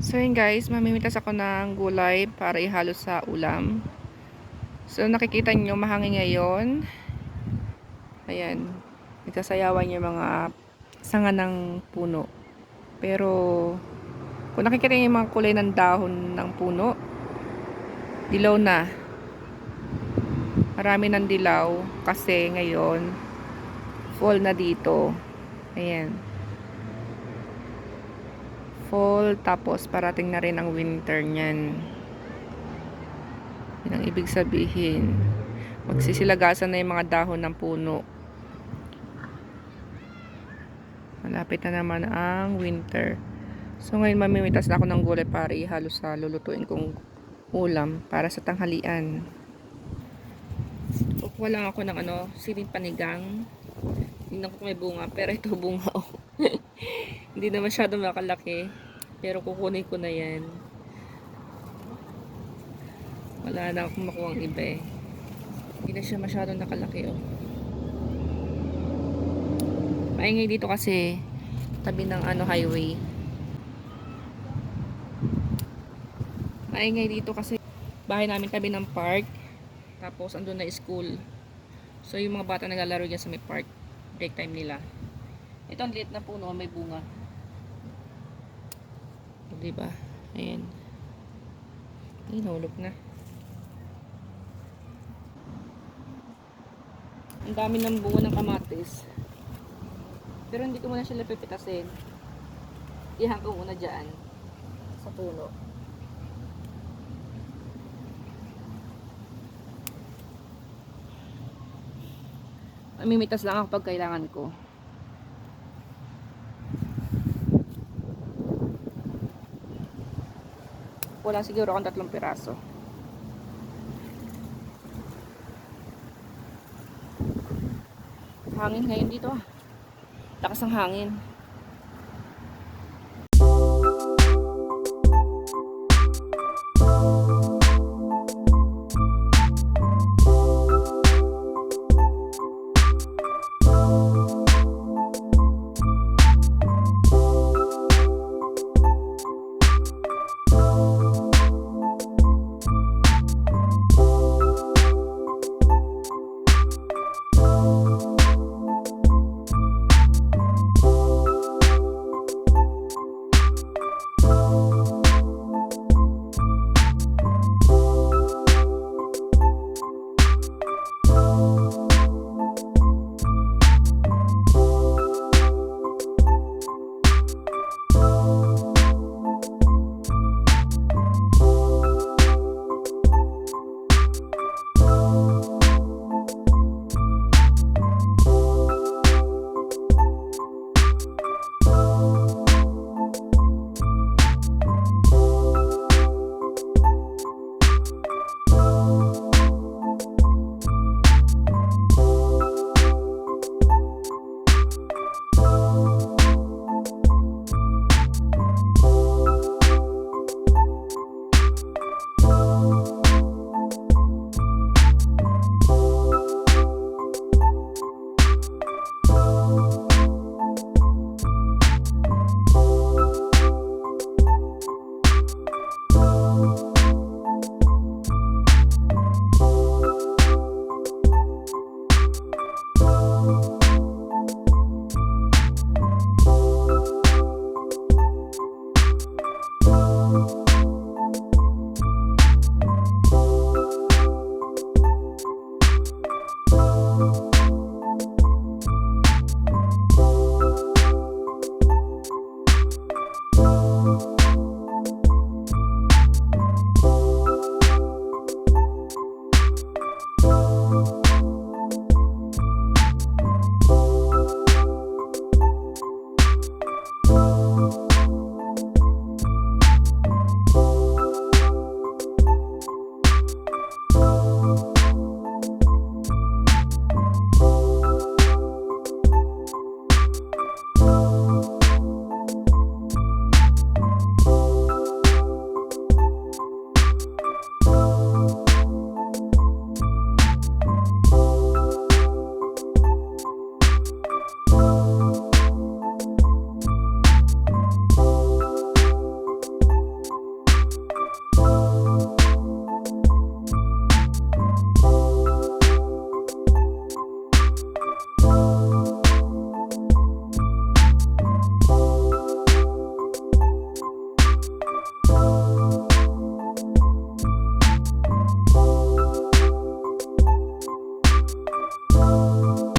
So yun guys, mamimitas ako ng gulay para ihalo sa ulam. So nakikita nyo mahangin ngayon. Ayan. Nagsasayawan yung mga sanga ng puno. Pero kung nakikita nyo yung mga kulay ng dahon ng puno, dilaw na. Marami ng dilaw kasi ngayon fall na dito. Ayan fall tapos parating na rin ang winter niyan. Yan ang ibig sabihin. Magsisilagasan na yung mga dahon ng puno. Malapit na naman ang winter. So ngayon mamimitas na ako ng gulay para ihalo sa lulutuin kong ulam para sa tanghalian. Kukuha lang ako ng ano, siling panigang. Tingnan ko kung may bunga, pero ito bunga oh. Hindi na masyado makalaki. Pero kukunin ko na yan. Wala na akong makuha ang iba eh. Hindi na siya masyado nakalaki oh. Maingay dito kasi tabi ng ano highway. Maingay dito kasi bahay namin tabi ng park. Tapos andun na school. So yung mga bata naglalaro dyan sa may park. Break time nila. Ito ang liit na puno, may bunga. O, diba? Ayan. Inulog na. Ang dami ng bunga ng kamatis. Pero hindi ko muna sila pipitasin. Ihang ko muna dyan. Sa puno. Mamimitas lang ako pag kailangan ko. Wala siguro akong tatlong piraso. Hangin ngayon dito ah. Lakas ng hangin.